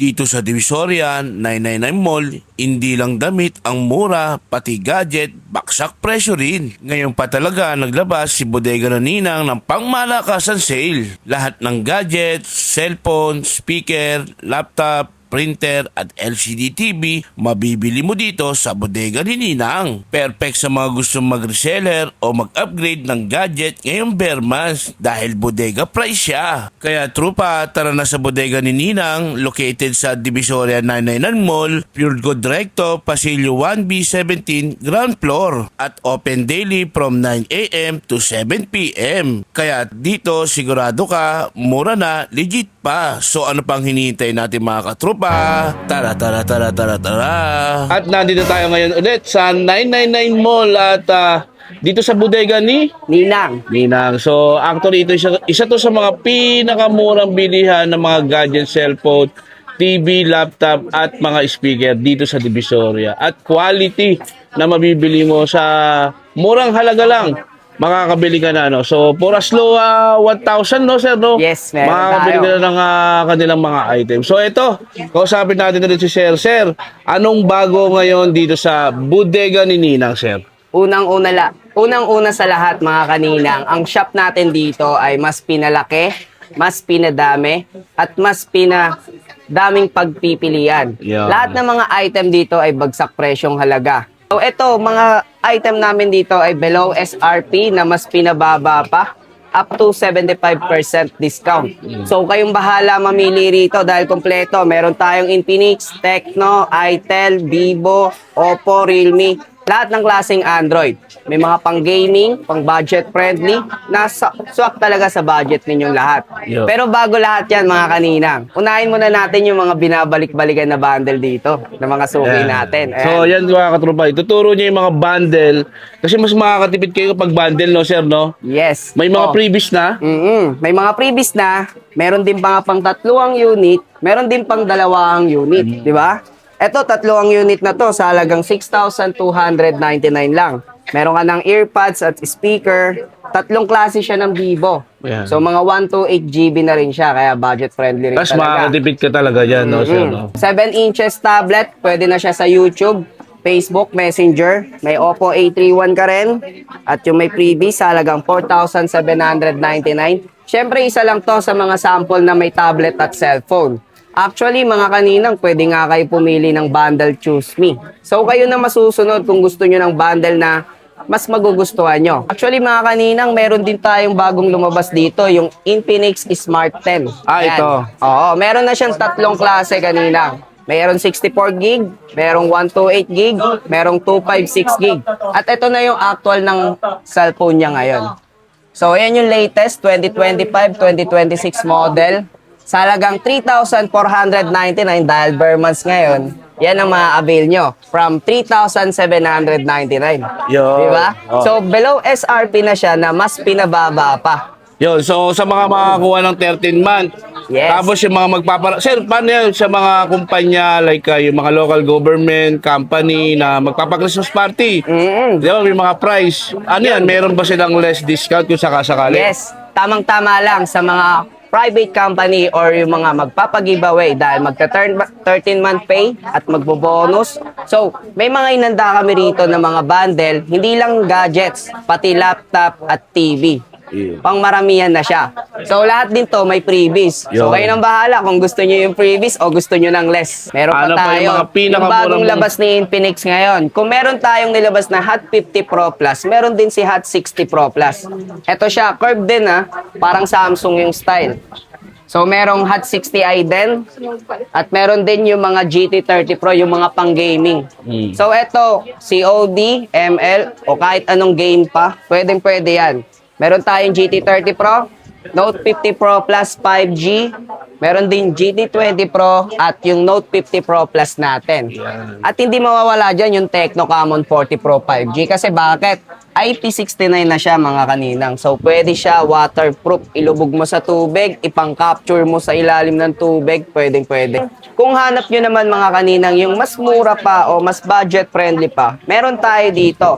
Dito sa Divisoria 999 Mall, hindi lang damit ang mura, pati gadget, baksak presyo rin. Ngayon pa talaga naglabas si Bodega na Ninang ng pangmalakasan sale. Lahat ng gadget, cellphone, speaker, laptop, printer at LCD TV, mabibili mo dito sa bodega ni Ninang. Perfect sa mga gustong mag-reseller o mag-upgrade ng gadget ngayong bare months dahil bodega price siya. Kaya trupa, tara na sa bodega ni Ninang located sa Divisoria 999 Mall, Pure Gold Recto, Pasilio 1B17, ground floor at open daily from 9am to 7pm. Kaya dito sigurado ka, mura na, legit pa. So ano pang hinihintay natin mga katrupa? Tara, tara, tara, tara, tara. At nandito tayo ngayon ulit sa 999 Mall at ah, dito sa bodega ni Ninang. Ninang. So actually ito isa, isa to sa mga pinakamurang bilihan ng mga gadget, cellphone, TV, laptop at mga speaker dito sa Divisoria. At quality na mabibili mo sa murang halaga lang makakabili ka na ano. So for as low ah, 1,000 no sir no? Yes, meron Makakabili tayo. ka na ng ah, kanilang mga items. So ito, kausapin natin ulit si Sir. Sir, anong bago ngayon dito sa bodega ni Ninang sir? Unang-una la, unang-una sa lahat mga kaninang, ang shop natin dito ay mas pinalaki, mas pinadami, at mas pina daming pagpipilian. Yeah. Lahat ng mga item dito ay bagsak presyong halaga. So ito, mga item namin dito ay below SRP na mas pinababa pa up to 75% discount. So kayong bahala mamili rito dahil kompleto. Meron tayong Infinix, Tecno, Itel, Vivo, Oppo, Realme, lahat ng klaseng Android. May mga pang gaming, pang budget friendly, na swak talaga sa budget ninyong lahat. Yo. Pero bago lahat yan mga kaninang, unahin muna natin yung mga binabalik-balikan na bundle dito, na mga suki Yan. natin. Ayan. So, yan mga katropa. Ituturo niya yung mga bundle. Kasi mas makakatipid kayo kapag bundle, no, sir, no? yes. May mga Oh. previous na. mm May mga previous na, meron din pa nga pang tatluang unit, meron din pang dalawang unit, di ba? Ito, tatluang unit na to sa halagang 6,299 lang. Meron ka ng earpads at speaker. Tatlong klase siya ng Vivo. Yan. So, mga 128 GB na rin siya, kaya budget friendly rin Tapos talaga. makakatipid ka talaga dyan, no, sir, no? 7 inches tablet, pwede na siya sa YouTube, Facebook, Messenger. May Oppo A31 ka rin. At yung may freebie sa halagang 4,799. Siyempre, isa lang to sa mga sample na may tablet at cellphone. Actually, mga kaninang, pwede nga kayo pumili ng bundle Choose Me. So, kayo na masusunod kung gusto nyo ng bundle na mas magugustuhan nyo. Actually, mga kaninang, meron din tayong bagong lumabas dito, yung Infinix Smart 10. Ah, Ayan. ito. Oo, meron na siyang tatlong klase kanina. Meron 64 gig, merong 128 gig, merong 256 gig. At ito na yung actual ng cellphone niya ngayon. So, ayan yung latest 2025-2026 model. Sa halagang 3,499 dahil bare months ngayon, yan ang ma-avail nyo from 3,799. Yo. Diba? Oh. So, below SRP na siya na mas pinababa pa. Yun, so sa mga makakuha ng 13 month, Yes. tapos yung mga magpapara... Sir, paano yan sa mga kumpanya, like uh, yung mga local government, company na magpapa-Christmas party? Mm-mm. Di ba, may mga price. Ano yan, meron ba silang less discount kung sakasakali? Yes, tamang-tama lang sa mga private company or yung mga magpapag-giveaway dahil magka-turn 13-month pay at magbo-bonus. So, may mga inanda kami rito na mga bundle, hindi lang gadgets, pati laptop at TV. Yeah. Pang maramihan na siya. So, lahat din to may freebies. So, Yun. kayo nang bahala kung gusto nyo yung freebies o gusto nyo ng less. Meron pa Ano pa tayo. yung mga pinakamurang- bagong labas ni Infinix ngayon. Kung meron tayong nilabas na Hot 50 Pro Plus, meron din si Hot 60 Pro Plus. Ito siya, curved din ha. Parang Samsung yung style. So, merong Hot 60i din. At meron din yung mga GT30 Pro, yung mga pang-gaming. Mm. So, ito, COD, ML, o kahit anong game pa, pwedeng pwede yan. Meron tayong GT30 Pro, Note 50 Pro Plus 5G, meron din GT20 Pro at yung Note 50 Pro Plus natin. At hindi mawawala dyan yung Tecno Camon 40 Pro 5G kasi bakit? IP69 na siya mga kaninang. So pwede siya waterproof. Ilubog mo sa tubig, ipang-capture mo sa ilalim ng tubig, pwedeng pwede. Kung hanap nyo naman mga kaninang yung mas mura pa o mas budget friendly pa, meron tayo dito.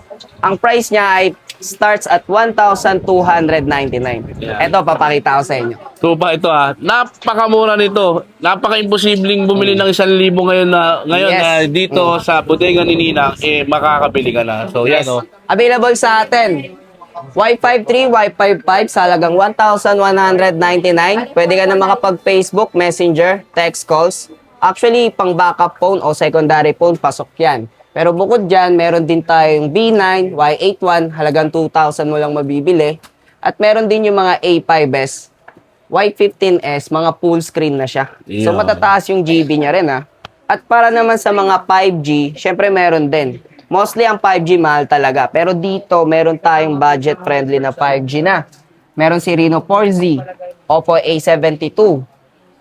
Ang price niya ay starts at 1,299. Yeah. Ito, papakita ko sa inyo. So pa ito ah, napakamura nito. Napaka-imposibleng bumili ng 1,000 ngayon na ngayon Yes. na dito sa bodega ni Ninang eh makakabili ka na. So yan oh. Available sa atin. Y53, Y55 sa halagang 1,199. Pwede ka na makapag-Facebook, Messenger, text calls. Actually, pang backup phone o secondary phone, pasok yan. Pero bukod dyan, meron din tayong B9, Y81, halagang 2,000 mo lang mabibili. At meron din yung mga A5S, Y15S, mga full screen na siya. So matataas yung GB niya rin ha. At para naman sa mga 5G, syempre meron din. Mostly ang 5G mahal talaga. Pero dito, meron tayong budget-friendly na 5G na. Meron si Reno 4Z, Oppo A72.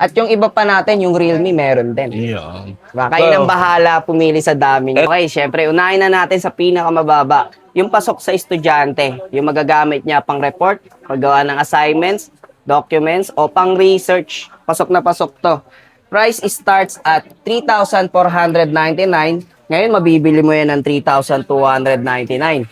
At yung iba pa natin, yung Realme, meron din. Yan. Diba? Kayo nang bahala pumili sa dami niyo. Okay, syempre, unahin na natin sa pinakamababa. Yung pasok sa estudyante, yung magagamit niya pang report, paggawa ng assignments, documents, o pang research. Pasok na pasok to. Price starts at 3,499. Ngayon, mabibili mo yan ng 3,299.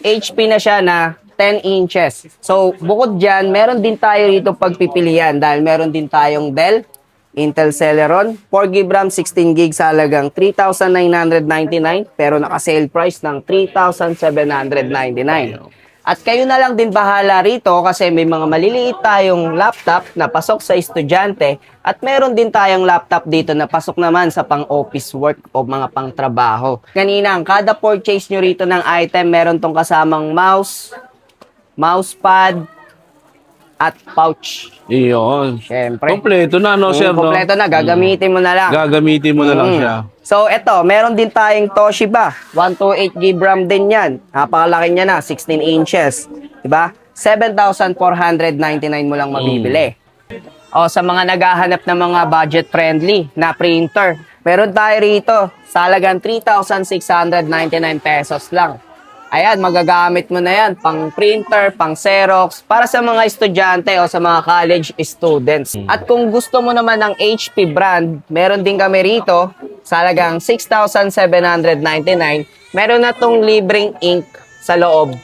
HP na siya na 10 inches. So, bukod dyan, meron din tayo rito pagpipilian dahil meron din tayong Dell, Intel Celeron, 4 GB RAM, 16 GB sa halagang 3,999 pero naka-sale price ng 3,799. At kayo na lang din bahala rito kasi may mga maliliit tayong laptop na pasok sa estudyante at meron din tayong laptop dito na pasok naman sa pang-office work o mga pang-trabaho. Kanina, kada purchase nyo rito ng item, meron tong kasamang mouse, mousepad, at pouch. Iyon. Siyempre. Kompleto na no, sir, Mm, no? kompleto na, gagamitin mo na lang. Gagamitin mo na lang Mm. siya. So, eto, meron din tayong Toshiba. 128 GB RAM din yan. Napakalaki niya na, 16 inches. Diba? 7,499 mo lang mabibili. O, sa mga naghahanap ng mga budget-friendly na printer, meron tayo rito sa halagang 3,699 pesos lang. Ayan, magagamit mo na yan pang printer, pang Xerox, para sa mga estudyante o sa mga college students. At kung gusto mo naman ng HP brand, meron din kami rito sa halagang 6,799. Meron na tong libreng ink sa loob.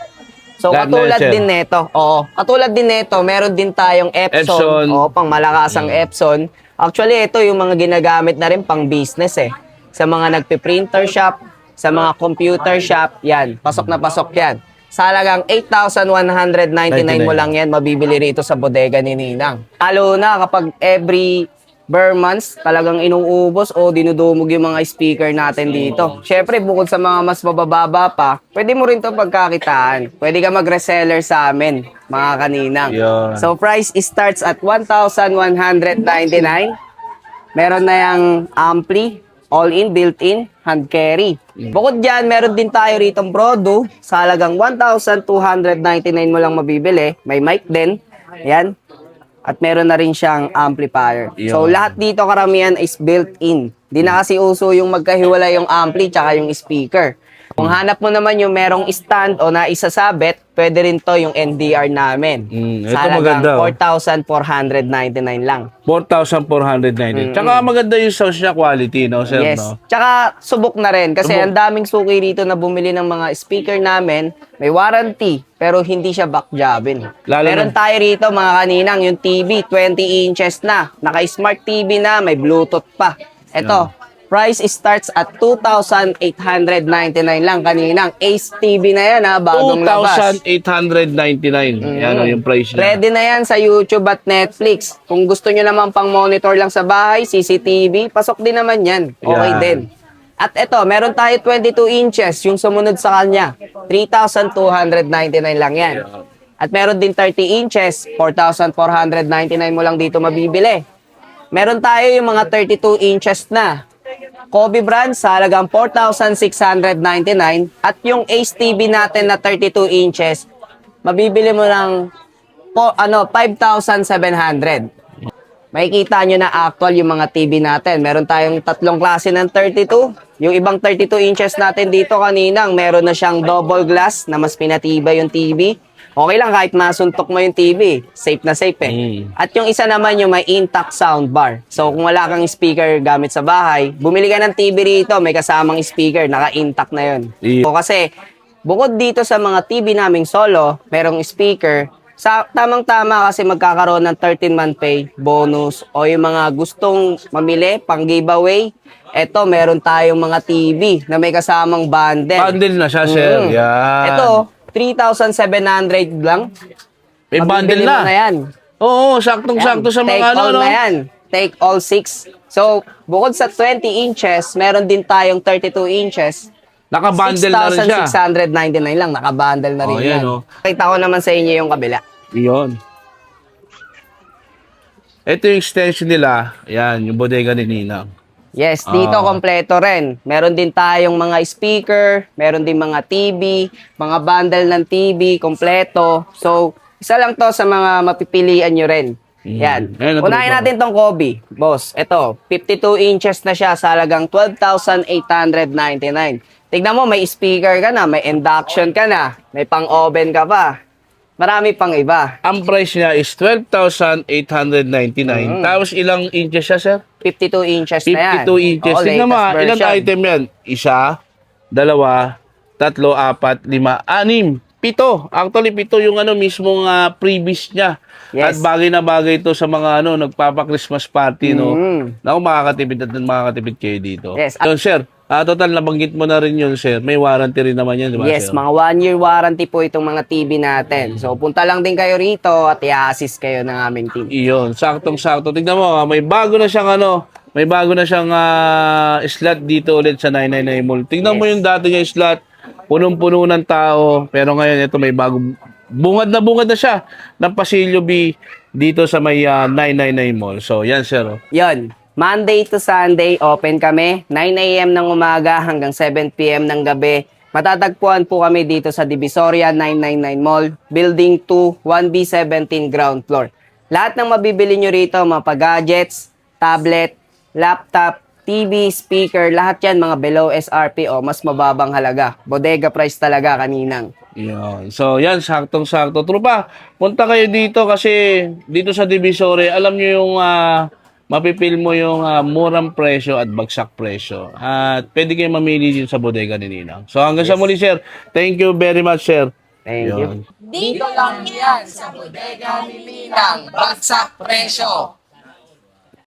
So, Lahat na katulad sir. din neto. Oo. Katulad din neto, meron din tayong Epson. Epson. Oo, pang malakasang Epson. Actually, ito yung mga ginagamit na rin pang business eh. Sa mga nagpe-printer shop, sa mga computer shop, yan. Pasok na pasok yan. Sa halagang 8,199 mo lang yan mabibili rito sa bodega ni Ninang. Lalo na kapag every bare months talagang inuubos o dinudumog yung mga speaker natin dito. Syempre, bukod sa mga mas mabababa pa, pwede mo rin to pagkakitaan. Pwede ka mag-reseller sa amin, mga kaninang. Yun. So, price starts at 1,199. Meron na yung ampli, all-in, built-in, hand carry. Bukod dyan, meron din tayo ritong Brodo sa halagang 1,299 mo lang mabibili. May mic din. Yan. At meron na rin siyang amplifier. So, lahat dito karamihan is built-in. Di na kasi uso yung magkahiwalay yung ampli tsaka yung speaker. Kung hanap mo naman yung merong stand o na isasabit, pwede rin to yung NDR namin. Mm, ito sa halagang maganda, oh. 4,499 lang. 4,490. Tsaka maganda yung sound niya quality, no, sir, yes. no? Tsaka subok na rin kasi Subok. ang daming suki rito na bumili ng mga speaker namin, may warranty pero hindi siya backjabin. Lalo Meron na- tayo rito mga kaninang yung TV 20 inches na, naka-smart TV na, may Bluetooth pa. Ito, price starts at 2,899 lang kaninang. Ace TV na yan ha, bagong labas. 2,899. Yan o yung price niya. Ready na yan sa YouTube at Netflix. Kung gusto nyo naman pang monitor lang sa bahay, CCTV, pasok din naman yan. Okay Yan. din. At ito, meron tayo 22 inches, yung sumunod sa kanya. 3,299 lang yan. At meron din 30 inches, 4,499 mo lang dito mabibili. Meron tayo yung mga 32 inches na. Kobe brand sa halagang 4,699 at yung Ace TV natin na 32 inches, mabibili mo ng po, ano, 5,700. Makikita nyo na actual yung mga TV natin. Meron tayong tatlong klase ng 32. Yung ibang 32 inches natin dito kaninang, meron na siyang double glass na mas pinatibay yung TV. Okay lang kahit masuntok mo yung TV. Safe na safe eh. Mm. At yung isa naman yung may intact soundbar. So kung wala kang speaker gamit sa bahay, bumili ka ng TV rito, may kasamang speaker, naka-intact na yun. Iya. O kasi bukod dito sa mga TV naming solo, merong speaker, sa tamang-tama kasi magkakaroon ng 13-month pay, bonus, o yung mga gustong mamili, pang giveaway, eto, meron tayong mga TV na may kasamang bundle. Bundle na siya, sir. Mm. Yan. Ito, 3,700 lang. May bundle na. na yan. Oo, saktong-sakto sa Take mga ano, all no? na yan. Take all 6. So, bukod sa 20 inches, meron din tayong 32 inches. Naka-bundle na rin siya. 6,699 lang. Nakabundle na rin Oh, yan. yan, oh. Kita ko naman sa inyo yung kabila. Iyon. Ito yung extension nila. Yan, yung bodega ni Ninang. Yes, dito Ah. kompleto rin. Meron din tayong mga speaker, meron din mga TV, mga bundle ng TV, kompleto. So, isa lang to sa mga mapipilian nyo rin. Mm. Yan. Ayan, natuloy Unahin ko. natin tong Kobe. Boss, ito, 52 inches na siya sa halagang 12,899. Tignan mo, may speaker ka na, may induction ka na, may pang-oven ka pa. Marami pang iba. Ang price niya is 12,899. Mm. Tapos ilang inches siya, sir? 52 inches na yan. 52 inches. Oo, Tingnan mo, ilang item yan? Isa, dalawa, tatlo, apat, lima, anim, pito. Actually, pito yung ano mismong ah, previous niya. At Yes. bagay na bagay ito sa mga ano, nagpapa-Christmas party, no? Mm. Naku, makakatipid at makakatipid kayo dito. Yes. Yun, sir. Ah, total, nabanggit mo na rin yun, sir. May warranty rin naman yan, di ba, Yes, sir? mga one-year warranty po itong mga TV natin. So, punta lang din kayo rito at i-assist kayo ng aming team. Iyon, saktong-sakto. Tignan mo, ah, may bago na siyang ano, may bago na siyang ah, slot dito ulit sa 999 Mall. Tignan mo Yes. yung dati niya slot, punong-puno ng tao, pero ngayon ito may bagong bungad na bungad na siya ng Pasilyo B dito sa may ah, 999 Mall. So, yan sir. oh. Monday to Sunday, open kami. 9 a.m. ng umaga hanggang 7 p.m. ng gabi. Matatagpuan po kami dito sa Divisoria 999 Mall, Building 2, 1B17 ground floor. Lahat ng mabibili nyo rito, mga pa-gadgets, tablet, laptop, TV, speaker, lahat yan mga below SRP o mas mababang halaga. Bodega price talaga kaninang. Yan. So, yan, saktong-sakto. Trupa, punta kayo dito kasi dito sa Divisory, alam nyo yung ah, mapipil mo yung ah, murang presyo at bagsak presyo. At pwede kayo mamili dito sa bodega ni Ninang. So, hanggang sa muli, sir. Thank you very much, sir. Thank you. Yun. Dito lang yan sa bodega ni Ninang. Bagsak presyo.